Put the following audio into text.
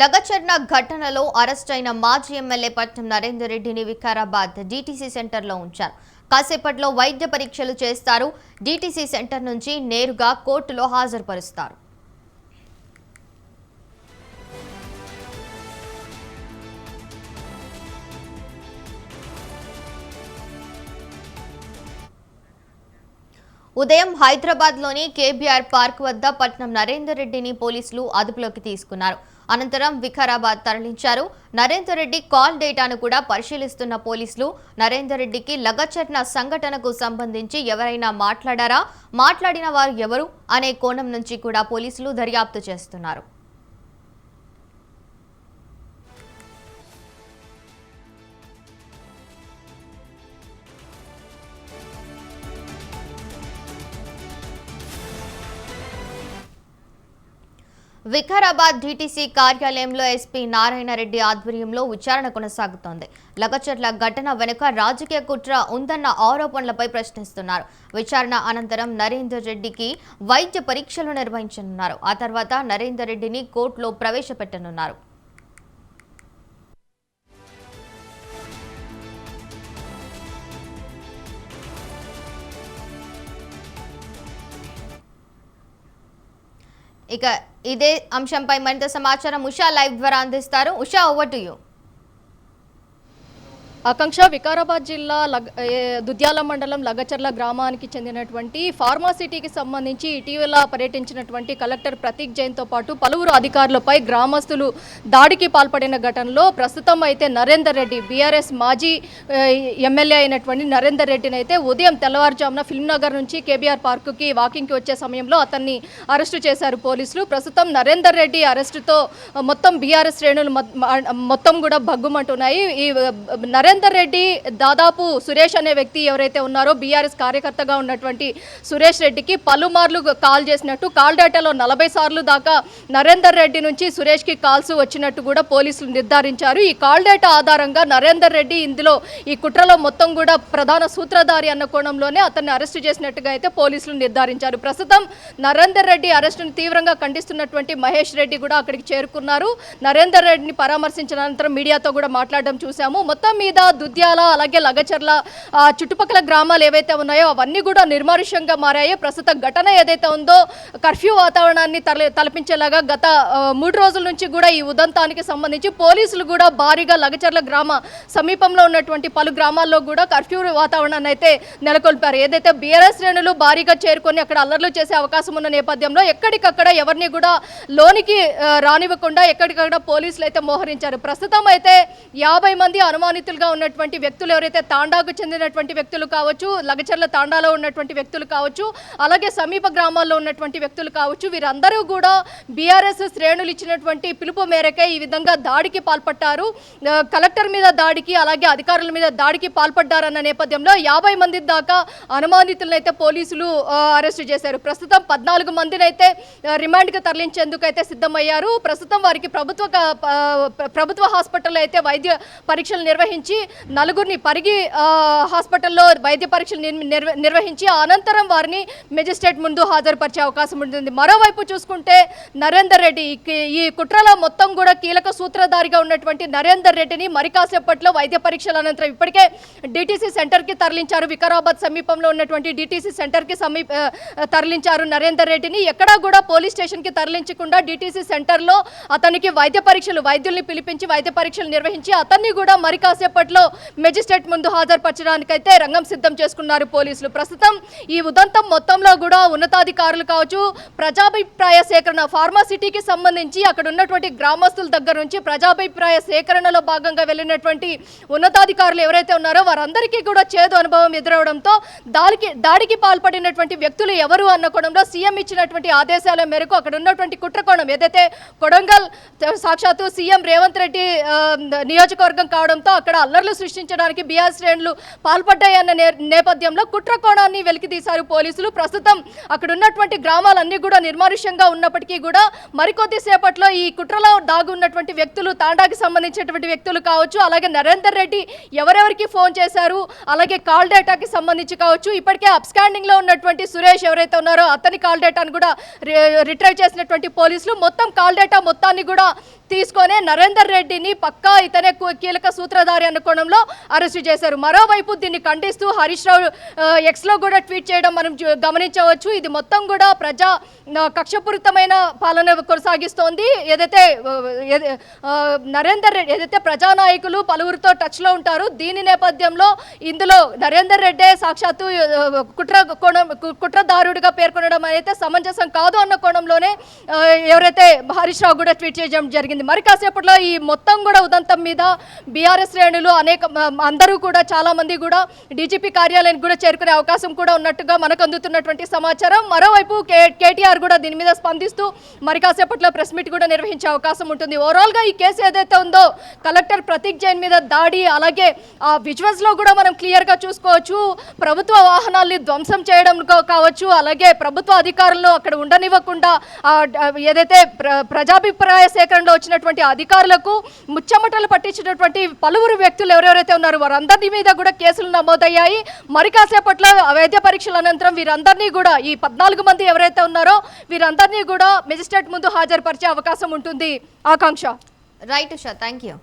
లగచర్న ఘటనలో అరెస్ట్ అయిన మాజీ ఎమ్మెల్యే పట్నం నరేందర్ రెడ్డిని వికారాబాద్ డీటీసీ సెంటర్లో ఉంచారు. కాసేపట్లో వైద్య పరీక్షలు చేస్తారు. డీటీసీ సెంటర్ నుంచి నేరుగా కోర్టులో హాజరుపరుస్తారు. ఉదయం హైదరాబాద్లోని కేబీఆర్ పార్క్ వద్ద పట్నం నరేందర్ రెడ్డిని పోలీసులు అదుపులోకి తీసుకున్నారు. అనంతరం వికారాబాద్ తరలించారు. నరేందర్ రెడ్డి కాల్ డేటాను కూడా పరిశీలిస్తున్న పోలీసులు నరేందర్ రెడ్డికి లగచర్న సంఘటనకు సంబంధించి ఎవరైనా మాట్లాడారా? మాట్లాడిన వారు ఎవరు? అనే కోణం నుంచి కూడా పోలీసులు దర్యాప్తు చేస్తున్నారు. వికారాబాద్ డీటీసీ కార్యాలయంలో ఎస్పీ నారాయణరెడ్డి ఆధ్వర్యంలో విచారణ కొనసాగుతోంది. లగచర్ల ఘటన వెనుక రాజకీయ కుట్ర ఉందన్న ఆరోపణలపై ప్రశ్నిస్తున్నారు. విచారణ అనంతరం నరేందర్ రెడ్డికి వైద్య పరీక్షలు నిర్వహించనున్నారు. ఆ తర్వాత నరేందర్ రెడ్డిని కోర్టులో ప్రవేశపెట్టనున్నారు. ఇక ఇదే అంశంపై మరింత సమాచారం ఉషా లైవ్ ద్వారా అందిస్తారు. Usha over to you Akanksha Vikarabad జిల్లా లగ్ దుద్యాల మండలం లగచర్ల గ్రామానికి చెందినటువంటి ఫార్మాసిటీకి సంబంధించి ఇటీవల పర్యటించినటువంటి కలెక్టర్ ప్రతీక్ జైన్తో పాటు పలువురు అధికారులపై గ్రామస్తులు దాడికి పాల్పడిన ఘటనలో ప్రస్తుతం అయితే నరేందర్ రెడ్డి బీఆర్ఎస్ మాజీ ఎమ్మెల్యే అయినటువంటి నరేందర్ రెడ్డిని అయితే ఉదయం తెల్లవారుజామున ఫిల్మ్నగర్ నుంచి కేబీఆర్ పార్కుకి వాకింగ్కి వచ్చే సమయంలో అతన్ని అరెస్టు చేశారు పోలీసులు. ప్రస్తుతం నరేందర్ రెడ్డి అరెస్టుతో మొత్తం బీఆర్ఎస్ శ్రేణులు మొత్తం కూడా భగ్గుమంటున్నాయి. ఈ నరేందర్ రెడ్డి దాదాపు సురేష్ అనే వ్యక్తి ఎవరైతే ఉన్నారో బీఆర్ఎస్ కార్యకర్తగా ఉన్నటువంటి సురేష్ రెడ్డికి పలుమార్లు కాల్ చేసినట్టు కాల్ డేటాలో నలభై సార్లు దాకా నరేందర్ రెడ్డి నుంచి సురేష్కి కాల్స్ వచ్చినట్టు కూడా పోలీసులు నిర్ధారించారు. ఈ కాల్ డేటా ఆధారంగా నరేందర్ రెడ్డి ఇందులో ఈ కుట్రలో మొత్తం కూడా ప్రధాన సూత్రధారి అన్న కోణంలోనే అతన్ని అరెస్టు చేసినట్టుగా అయితే పోలీసులు నిర్ధారించారు. ప్రస్తుతం నరేందర్ రెడ్డి అరెస్టును తీవ్రంగా ఖండిస్తున్నటువంటి మహేష్ రెడ్డి కూడా అక్కడికి చేరుకున్నారు. నరేందర్ రెడ్డిని పరామర్శించిన అనంతరం మీడియాతో కూడా మాట్లాడడం చూశాము. మొత్తం మీద దుద్యాల అలాగే లగచర్ల చుట్టుపక్కల గ్రామాలు ఏవైతే ఉన్నాయో అవన్నీ కూడా నిర్మానుష్యంగా మారాయి. ప్రస్తుత ఘటన ఏదైతే ఉందో కర్ఫ్యూ వాతావరణాన్ని తల తలపించేలాగా గత మూడు రోజుల నుంచి కూడా ఈ ఉదంతానికి సంబంధించి పోలీసులు కూడా భారీగా లగచర్ల గ్రామ సమీపంలో ఉన్నటువంటి పలు గ్రామాల్లో కూడా కర్ఫ్యూ వాతావరణాన్ని అయితే నెలకొల్పారు. ఏదైతే బీఆర్ఎస్ శ్రేణులు భారీగా చేరుకొని అక్కడ అల్లర్లు చేసే అవకాశం ఉన్న నేపథ్యంలో ఎక్కడికక్కడ ఎవరిని కూడా లోనికి రానివ్వకుండా ఎక్కడికక్కడ పోలీసులు అయితే మోహరించారు. ప్రస్తుతం అయితే యాభై మంది అనుమానితులుగా ఉన్నటువంటి వ్యక్తులు ఎవరైతే తాండాకు చెందినటువంటి వ్యక్తులు కావచ్చు లగచర్ల తాండాలో ఉన్నటువంటి వ్యక్తులు కావచ్చు అలాగే సమీప గ్రామాల్లో ఉన్నటువంటి వ్యక్తులు కావచ్చు వీరందరూ కూడా బీఆర్ఎస్ శ్రేణులు ఇచ్చినటువంటి పిలుపు మేరకే ఈ విధంగా దాడికి పాల్పడ్డారు. కలెక్టర్ మీద దాడికి అలాగే అధికారుల మీద దాడికి పాల్పడ్డారన్న నేపథ్యంలో యాభై మంది దాకా అనుమానితులను అయితే పోలీసులు అరెస్ట్ అరెస్టు చేశారు. ప్రస్తుతం పద్నాలుగు మందిని అయితే రిమాండ్కి తరలించేందుకు అయితే సిద్ధమయ్యారు. ప్రస్తుతం వారికి ప్రభుత్వ ప్రభుత్వ హాస్పిటల్లో అయితే వైద్య పరీక్షలు నిర్వహించి నలుగురిని పరిగి హాస్పిటల్లో వైద్య పరీక్షలు నిర్వ- నిర్వహించి అనంతరం వారిని మెజిస్ట్రేట్ ముందు హాజరుపరిచే అవకాశం ఉంటుంది. మరోవైపు చూసుకుంటే నరేందర్ రెడ్డి ఈ- కుట్రలో మొత్తం కూడా కీలక సూత్రధారిగా ఉన్నటువంటి నరేందర్ రెడ్డిని మరి కాసేపట్లో వైద్య పరీక్షల అనంతరం ఇప్పటికే డిటీసీ సెంటర్కి తరలించారు. వికారాబాద్ సమీపంలో ఉన్నటువంటి డిటీసీ సెంటర్కి సమీప తరలించారు నరేందర్ రెడ్డిని. ఎక్కడా కూడా పోలీస్ స్టేషన్కి తరలించకుండా డిటీసీ సెంటర్లో అతనికి వైద్య పరీక్షలు వైద్యుల్ని పిలిపించి వైద్య పరీక్షలు నిర్వహించి అతన్ని కూడా మరి కాసేపట్లో మెజిస్ట్రేట్ ముందు హాజరుపరచడానికైతే రంగం సిద్ధం చేసుకున్నారు పోలీసులు. ప్రస్తుతం ఈ ఉదంతం మొత్తంలో కూడా ఉన్నతాధికారులు కావచ్చు ప్రజాభిప్రాయ సేకరణ ఫార్మాసిటీకి సంబంధించి అక్కడ ఉన్నటువంటి గ్రామస్తుల దగ్గర నుంచి ప్రజాభిప్రాయ సేకరణలో భాగంగా వెళ్ళినటువంటి ఉన్నతాధికారులు ఎవరైతే ఉన్నారో వారందరికీ కూడా చేదు అనుభవం ఎదురవడంతో దాడికి దాడికి పాల్పడినటువంటి వ్యక్తులు ఎవరు అన్న కోణంలో సీఎం ఇచ్చినటువంటి ఆదేశాల మేరకు అక్కడ ఉన్నటువంటి కుట్రకోణం ఏదైతే కొడంగల్ సాక్షాత్తు సీఎం రేవంత్ రెడ్డి నియోజకవర్గం కావడంతో అక్కడ అల్లర్లు సృష్టించడానికి బీఆర్ శ్రేణులు పాల్పడ్డాయన్న నేపథ్యంలో కుట్ర కోణాన్ని వెలికితీశారు పోలీసులు. ప్రస్తుతం అక్కడ ఉన్నటువంటి గ్రామాలన్నీ కూడా నిర్మానుష్యంగా ఉన్నప్పటికీ కూడా మరికొద్ది సేపట్లో ఈ కుట్రలో దాగు ఉన్నటువంటి వ్యక్తులు తాండాకి సంబంధించినటువంటి వ్యక్తులు కావచ్చు అలాగే నరేందర్ రెడ్డి ఎవరెవరికి ఫోన్ చేశారు అలాగే కాల్ డేటాకి సంబంధించి కావచ్చు ఇప్పటికే అప్స్కాండింగ్లో ఉన్నటువంటి సురేష్ ఎవరైతే ఉన్నారో అతని కాల్ డేటాను కూడా రిట్రైవ్ చేసినటువంటి పోలీసులు. మొత్తం కాల్ డేటా మొత్తాన్ని కూడా తీసుకొని నరేందర్ రెడ్డిని పక్కా ఇతనే కీలక సూత్రధారి అన్న కోణంలో అరెస్టు చేశారు. మరోవైపు దీన్ని ఖండిస్తూ హరీష్ రావు ఎక్స్లో కూడా ట్వీట్ చేయడం మనం గమనించవచ్చు. ఇది మొత్తం కూడా ప్రజా కక్షపూరితమైన పాలన కొనసాగిస్తోంది. ఏదైతే నరేందర్ రెడ్డి ఏదైతే ప్రజానాయకులు పలువురితో టచ్లో ఉంటారు దీని నేపథ్యంలో ఇందులో నరేందర్ రెడ్డే సాక్షాత్తు కుట్ర కోణం కుట్రదారుడిగా పేర్కొనడం అయితే సమంజసం కాదు అన్న కోణంలోనే ఎవరైతే హరీష్ రావు కూడా ట్వీట్ చేయడం జరిగింది. మరి కాసేపట్లో ఈ మొత్తం కూడా ఉదంతం మీద బీఆర్ఎస్ శ్రేణులు అనేక అందరూ కూడా చాలా మంది కూడా డీజీపీ కార్యాలయానికి కూడా చేరుకునే అవకాశం కూడా ఉన్నట్టుగా మనకు అందుతున్నటువంటి సమాచారం. మరోవైపు కే కేటీఆర్ కూడా దీని మీద స్పందిస్తూ మరి కాసేపట్లో ప్రెస్ మీట్ కూడా నిర్వహించే అవకాశం ఉంటుంది. ఓవరాల్గా ఈ కేసు ఏదైతే ఉందో కలెక్టర్ ప్రతీక్ జైన్ మీద దాడి అలాగే ఆ విజువల్స్లో కూడా మనం క్లియర్గా చూసుకోవచ్చు. ప్రభుత్వ వాహనాల్ని ధ్వంసం చేయడం కావచ్చు అలాగే ప్రభుత్వ అధికారులు అక్కడ ఉండనివ్వకుండా ఏదైతే ప్ర ప్రజాభిప్రాయ సేకరణలో వచ్చినటువంటి అధికారులకు ముచ్చమటలు పట్టించినటువంటి పలువురు వ్యక్తులు ఎవరెవరైతే ఉన్నారో వారందరి మీద కూడా కేసులు నమోదయ్యాయి. మరి కాసేపట్లో వైద్య పరీక్షల అనంతరం వీరందరినీ కూడా ఈ పద్నాలుగు మంది ఎవరైతే ఉన్నారో వీరందరినీ కూడా మెజిస్ట్రేట్ ముందు హాజరుపరిచే అవకాశం ఉంటుంది. Akanksha. Right Usha thank you